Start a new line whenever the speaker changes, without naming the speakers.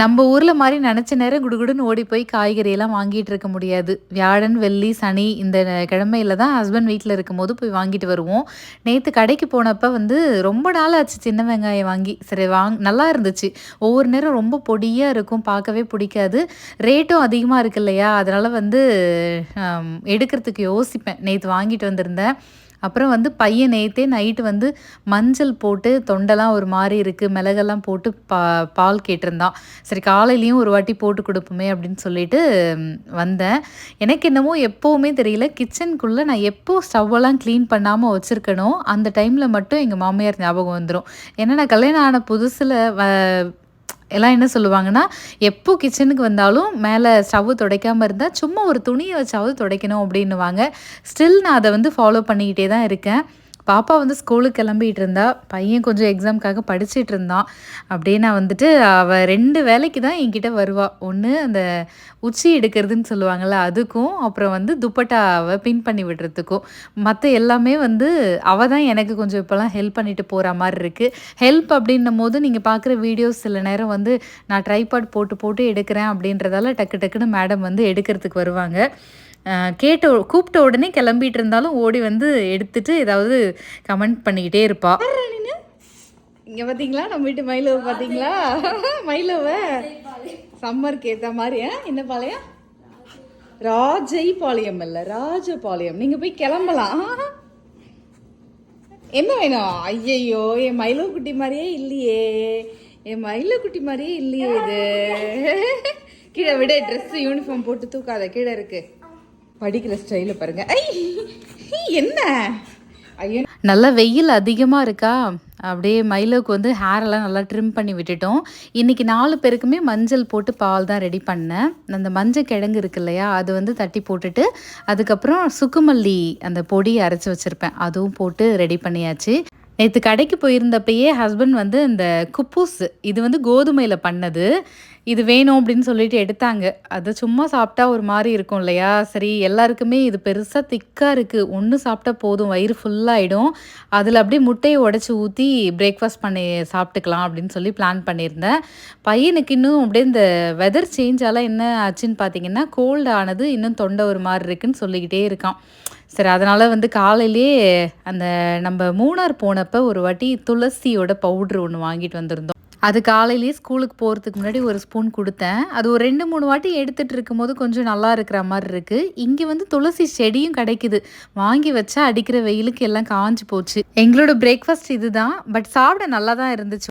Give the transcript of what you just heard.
நம்ம ஊரில் மாதிரி நினச்ச நேரம் குடுகுடுன்னு ஓடி போய் காய்கறியெல்லாம் வாங்கிட்டு இருக்க முடியாது. வியாழன் வெள்ளி சனி இந்த கிழமையில தான் ஹஸ்பண்ட் வீட்டில் இருக்கும்போது போய் வாங்கிட்டு வருவோம். நேற்று கடைக்கு போனப்போ வந்து ரொம்ப நாள் ஆச்சு சின்ன வெங்காயம் வாங்கி. சரி வாங் நல்லா இருந்துச்சு. ஒவ்வொரு நேரம் ரொம்ப பொடியாக இருக்கும் பார்க்கவே பிடிக்காது. ரேட்டும் அதிகமாக இருக்கு இல்லையா? அதனால் வந்து எடுக்கிறதுக்கு யோசிப்பேன். நேற்று வாங்கிட்டு வந்திருந்தேன். அப்புறம் வந்து பையன் நேற்றே நைட்டு வந்து மஞ்சள் போட்டு தொண்டெல்லாம் ஒரு மாதிரி இருக்குது மிளகெல்லாம் போட்டு பா பால் கேட்டிருந்தான். சரி காலையிலையும் ஒரு வாட்டி போட்டு கொடுப்போமே அப்படின்னு சொல்லிட்டு வந்தேன். எனக்கு என்னமோ எப்போவுமே தெரியல கிச்சனுக்குள்ளே நான் எப்போ ஸ்டவ்வெல்லாம் க்ளீன் பண்ணாமல் வச்சுருக்கணும் அந்த டைமில் மட்டும் எங்கள் மாமியார் ஞாபகம் வந்துடும் ஏன்னா நான் கல்யாணம் ஆன புதுசில் எல்லாம் என்ன சொல்லுவாங்கன்னா எப்போ கிச்சனுக்கு வந்தாலும் மேலே ஸ்டவ் துடைக்காமல் இருந்தால் சும்மா ஒரு துணியை வச்சாவது துடைக்கணும் அப்படின்னுவாங்க. ஸ்டில் நான் அதை வந்து ஃபாலோ பண்ணிக்கிட்டே தான் இருக்கேன். பாப்பா வந்து ஸ்கூலுக்கு கிளம்பிகிட்டு இருந்தா பையன் கொஞ்சம் எக்ஸாமுக்காக படிச்சுட்டு இருந்தான் அப்படியே நான் வந்துட்டு அவள் ரெண்டு வேலைக்கு தான் என்கிட்ட வருவாள் ஒன்று அந்த உச்சி எடுக்கிறதுன்னு சொல்லுவாங்கள்ல அதுக்கும் அப்புறம் வந்து துப்பட்டாவை பின் பண்ணி விடுறதுக்கும். மற்ற எல்லாமே வந்து அவள் தான் எனக்கு கொஞ்சம் இப்போலாம் ஹெல்ப் பண்ணிட்டு போகிற மாதிரி இருக்குது ஹெல்ப் அப்படின்னும் போது நீங்கள் பார்க்குற வீடியோஸ் சில நேரம் வந்து நான் ட்ரைபாட் போட்டு போட்டு எடுக்கிறேன் அப்படின்றதால டக்கு டக்குன்னு மேடம் வந்து எடுக்கிறதுக்கு வருவாங்க. கேட்ட கூப்பிட்ட உடனே கிளம்பிட்டு இருந்தாலும் ஓடி வந்து எடுத்துட்டு ஏதாவது கமெண்ட் பண்ணிக்கிட்டே இருப்பா. இங்கே பார்த்தீங்களா நம்ம வீட்டு மயிலவை பார்த்தீங்களா மயிலவை? சம்மருக்கு ஏற்ற மாதிரி என்ன பாளையம்? ராஜை பாளையம் இல்லை ராஜபாளையம். நீங்கள் போய் கிளம்பலாம். என்ன வேணும்? ஐயையோ என் மயிலோ குட்டி மாதிரியே இல்லையே. என் மயிலோ குட்டி மாதிரியே இல்லையே இது. கீழே விட ட்ரெஸ் யூனிஃபார்ம் போட்டு தூக்காத. கீழே இருக்குது படிக்கிற ஸ்டைல பாருங்க. என்ன? ஐயோ. நல்லா வெயில் அதிகமாக இருக்கா? அப்படியே மயிலுக்கு வந்து ஹேரெல்லாம் நல்லா ட்ரிம் பண்ணி விட்டுட்டோம். இன்றைக்கி நாலு பேருக்குமே மஞ்சள் போட்டு பால் தான் ரெடி பண்ணேன். அந்த மஞ்சள் கிழங்கு இருக்கு இல்லையா அது வந்து தட்டி போட்டுட்டு அதுக்கப்புறம் சுக்குமல்லி அந்த பொடி அரைச்சி வச்சுருப்பேன். அதுவும் போட்டு ரெடி பண்ணியாச்சு. நேற்று கடைக்கு போயிருந்தப்பயே ஹஸ்பண்ட் வந்து இந்த குப்பூஸ் இது வந்து கோதுமையில் பண்ணது. இது வேணும் அப்படின்னு சொல்லிட்டு எடுத்தாங்க. அது சும்மா சாப்பிட்டா ஒரு மாதிரி இருக்கும் இல்லையா? சரி எல்லாருக்குமே இது பெருசாக திக்காக இருக்குது ஒன்று சாப்பிட்டா போதும் வயிறு ஃபுல்லாகிடும் அதில் அப்படியே முட்டையை உடச்சி ஊற்றி பிரேக்ஃபாஸ்ட் பண்ணி சாப்பிட்டுக்கலாம் அப்படின்னு சொல்லி பிளான் பண்ணியிருந்தேன். பையனுக்கு இன்னும் அப்படியே இந்த வெதர் சேஞ்சாலாம் என்ன ஆச்சுன்னு பார்த்தீங்கன்னா கோல்டு ஆனது இன்னும் தொண்டை ஒரு மாதிரி இருக்குன்னு சொல்லிக்கிட்டே இருக்கான். சரி அதனால் வந்து காலையிலே அந்த நம்ம மூணார் போனப்போ ஒரு வாட்டி துளசியோட பவுட்ரு ஒன்று வாங்கிட்டு வந்திருந்தோம். அது காலையிலேயே ஸ்கூலுக்கு போகிறதுக்கு முன்னாடி ஒரு ஸ்பூன் கொடுத்தேன். அது ஒரு ரெண்டு மூணு வாட்டி எடுத்துகிட்டு இருக்கும்போது கொஞ்சம் நல்லா இருக்கிற மாதிரி இருக்குது இங்கே வந்து துளசி செடியும் கிடைக்குது. வாங்கி வச்சா அடிக்கிற வெயிலுக்கு எல்லாம் காஞ்சி போச்சு. எங்களோட பிரேக்ஃபாஸ்ட் இதுதான். பட் சாப்பிட நல்லா தான் இருந்துச்சு.